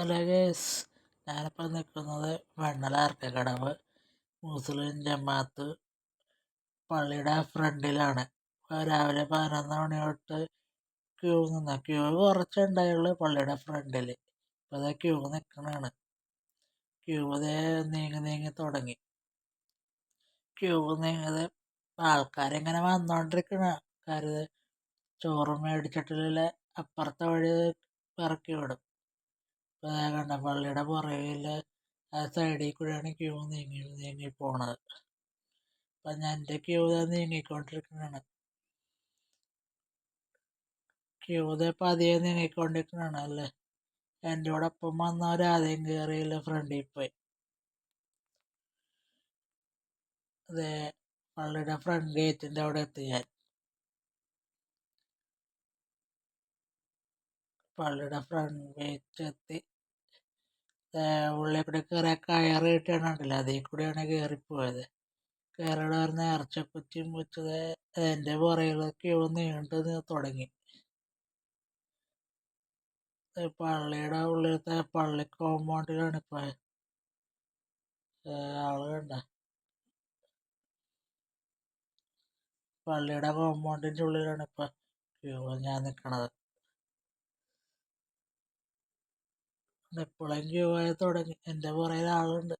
Hello guys ഞാനിപ്പോൾ നിൽക്കുന്നത് വെണ്ണല അർക്കക്കടവ് മുസ്ലിം ജമാഅത്ത് പള്ളിയുടെ ഫ്രണ്ടിലാണ്. രാവിലെ പതിനൊന്ന് മണി തൊട്ട് ക്യൂ നിന്ന ക്യൂ കുറച്ചുണ്ടായുള്ളൂ പള്ളിയുടെ ഫ്രണ്ടിൽ ഇപ്പോൾ അതേ ക്യൂ നിൽക്കണതാണ് ക്യൂ അതേ നീങ്ങി നീങ്ങി തുടങ്ങി. ക്യൂ നീങ്ങത് ആൾക്കാരിങ്ങനെ വന്നുകൊണ്ടിരിക്കണ ആൾക്കാർ ചോറ് മേടിച്ചിട്ടില്ല അപ്പുറത്തെ വഴി ഇറക്കി വിടും. കണ്ട പള്ളിയുടെ പുറകിൽ ആ സൈഡിൽ കൂടെയാണ് ക്യൂ നീങ്ങി നീങ്ങി പോണത് അപ്പം ഞാൻ എന്റെ ക്യൂ നീങ്ങിക്കൊണ്ടിരിക്കുന്നതാണ് ക്യൂ പതിയെ നീങ്ങിക്കൊണ്ടിരിക്കുന്നതാണ് അല്ലേ? എന്റെ കൂടെ ഒപ്പം വന്നവരാദ്യം കയറിയില്ല ഫ്രണ്ടിൽ പോയി. അതെ പള്ളിയുടെ ഫ്രണ്ട് ഗേറ്റിന്റെ അവിടെ എത്തി ഞാൻ. പള്ളിയുടെ ഫ്രണ്ട് ഗേറ്റ് എത്തി. ഉള്ളിൽ കൂടെ കയറ് കിട്ടണുണ്ടല്ലോ അതിൽ കൂടെയാണ് കയറിപ്പോയത് കയറിയുടെ ഒരു നേർച്ചക്കുറ്റിയും വെച്ചത് എന്റെ പുറകിലൊക്കെ നീണ്ടു തുടങ്ങി. പള്ളിയുടെ ഉള്ളിലത്തെ പള്ളി കോമ്പൗണ്ടിലാണ് ഇപ്പോൾ ആൾ കണ്ട? പള്ളിയുടെ കോമ്പൗണ്ടിന്റെ ഉള്ളിലാണ് ഇപ്പോൾ ഞാൻ നിൽക്കണത് ഇപ്പോഴും ക്യൂ ആയി തുടങ്ങി. എന്റെ പുറകിൽ ആളുണ്ട്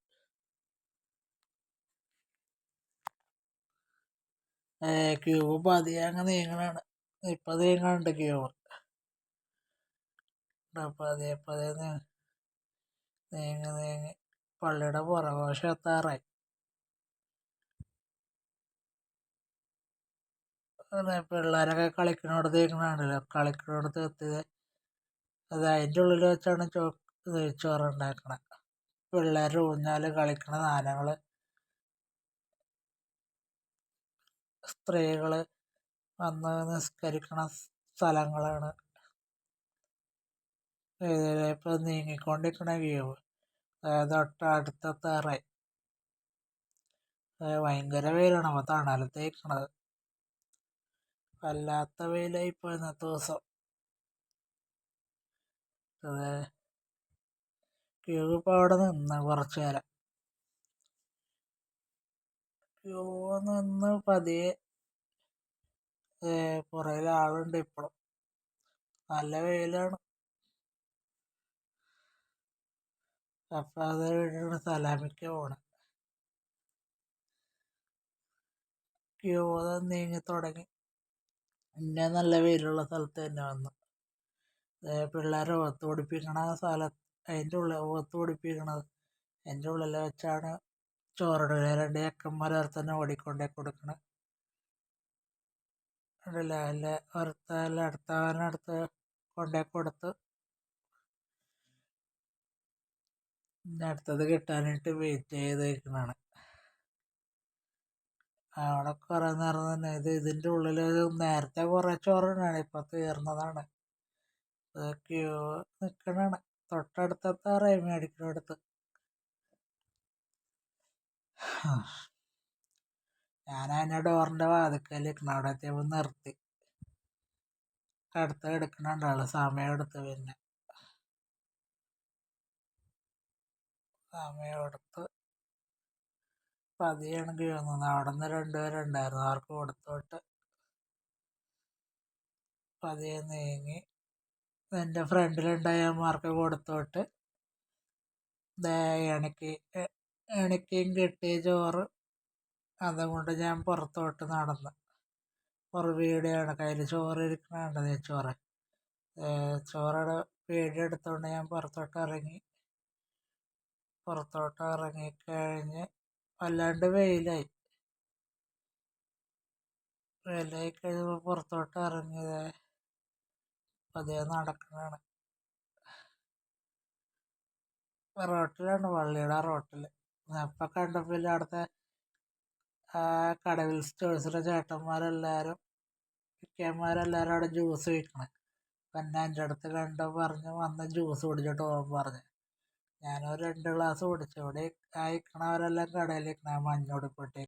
ക്യൂ പതിയെ അങ്ങ് നീങ്ങണാണ് ഇപ്പം നീങ്ങണുണ്ട് ക്യൂ പതിയെ പതിയെ നീങ്ങി നീങ്ങി. പള്ളിയുടെ പുറകോശം എത്താറായി. പിള്ളേരൊക്കെ കളിക്കണോടത്ത് നീങ്ങണാണല്ലോ കളിക്കണോടത്ത് എത്തിയത്. അത് അതിന്റെ ഉള്ളിൽ വെച്ചാണ് ചോ നെയ്ച്ചോറ് ഉണ്ടാക്കണത് പിള്ളേർ ഊഞ്ഞാൽ കളിക്കണ സാധനങ്ങൾ സ്ത്രീകൾ വന്ന് നിസ്കരിക്കണ സ്ഥലങ്ങളാണ്. ഇപ്പൊ നീങ്ങിക്കൊണ്ടിരിക്കണ വ്യൂ അതായത് തൊട്ട് തറ ഭയങ്കര വെയിലാണ്. അപ്പോൾ തണലത്തേക്കണത്. വല്ലാത്ത വെയിലായി ഇപ്പോൾ ഇന്നത്തെ ദിവസം. അതെ ക്യൂ ഇപ്പോൾ അവിടെ നിന്ന് കുറച്ച് നേരം. ക്യൂ നിന്ന് പതിയെ പുറകിൽ ആളുണ്ട് ഇപ്പോഴും നല്ല വെയിലാണ്. അപ്പം അത് വീട്ടിൽ സലാമിക്ക് പോകണം ക്യൂ നീങ്ങി തുടങ്ങി. പിന്നെ നല്ല വെയിലുള്ള സ്ഥലത്ത് തന്നെ വന്നു. പിള്ളേരെ ഒത്ത് പിടിപ്പിക്കണ സ്ഥലം അതിന്റെ ഉള്ളിൽ ഓത്ത് പിടിപ്പിക്കണത്. അതിന്റെ ഉള്ളിൽ വെച്ചാണ് ചോറിടുക രണ്ട് ചെക്കന്മാർ തന്നെ ഓടിക്കൊണ്ടേ കൊടുക്കണം. അല്ല അല്ല ഒരുത്തല്ല അടുത്തവനടുത്ത് കൊണ്ടേ കൊടുത്ത്. അടുത്തത് കിട്ടാനായിട്ട് വെയിറ്റ് ചെയ്ത് നിൽക്കണതാണ് അവിടെ കുറേ നേരം തന്നെ ഇത് ഇതിന്റെ ഉള്ളിൽ നേരത്തെ കുറേ ചോറുണ്ടാണ് ഇപ്പം തീർന്നതാണ്. ക്യൂ നിൽക്കണതാണ് തൊട്ടടുത്തെത്താറായി മേടിക്കുന്നിടത്ത് ഞാൻ അതിന്റെ ഡോറിന്റെ ഇരിക്കണം അവിടെ എത്തിയപ്പോൾ നിർത്തി. അടുത്ത് എടുക്കണുണ്ടാവുള്ള സമയം എടുത്ത് പിന്നെ. സമയം എടുത്ത് പതിയാണ് കീഴുന്നത് അവിടെ നിന്ന് രണ്ടുപേരുണ്ടായിരുന്നു അവർക്ക് കൊടുത്തോട്ട്. പതിയെ നീങ്ങി. എന്റെ ഫ്രണ്ടിലുണ്ടായ മാർക്ക് കൊടുത്തോട്ട്. എനിക്ക് എനിക്കും കിട്ടിയ ചോറ് അതുകൊണ്ട് ഞാൻ പുറത്തോട്ട് നടന്നു. ഒരു വീഡിയോയാണ് കയ്യിൽ ചോറ് ഇരിക്കണുണ്ട് ചോറ്. ചോറുടെ പേടി എടുത്തുകൊണ്ട് ഞാൻ പുറത്തോട്ട് ഇറങ്ങി. പുറത്തോട്ട് ഇറങ്ങിക്കഴിഞ്ഞ് വല്ലാണ്ട് വെയിലായി. വെയിലായി കഴിയുമ്പോൾ പുറത്തോട്ട് ഇറങ്ങിയത്. പതിയെ നടക്കുന്നതാണ്. റോട്ടിലാണ് പള്ളിയുടെ റോട്ടിൽ അപ്പം കണ്ടപ്പോൾ അവിടുത്തെ ആ കടവിൽ സ്റ്റോഴ്സിലെ ചേട്ടന്മാരെല്ലാവരും ഇക്കന്മാരെല്ലാവരും അവിടെ ജ്യൂസ് വിൽക്കണേ അപ്പം എന്നെ എന്റെ അടുത്ത് കണ്ട് പറഞ്ഞ് വന്ന് ജ്യൂസ് കുടിച്ചിട്ട് പോകാൻ പറഞ്ഞു. ഞാനൊരു രണ്ട് ഗ്ലാസ് കുടിച്ചു. ഇവിടെ ആ കടയിലേക്ക് ഇരിക്കണ മഞ്ഞുടുപ്പിട്ട്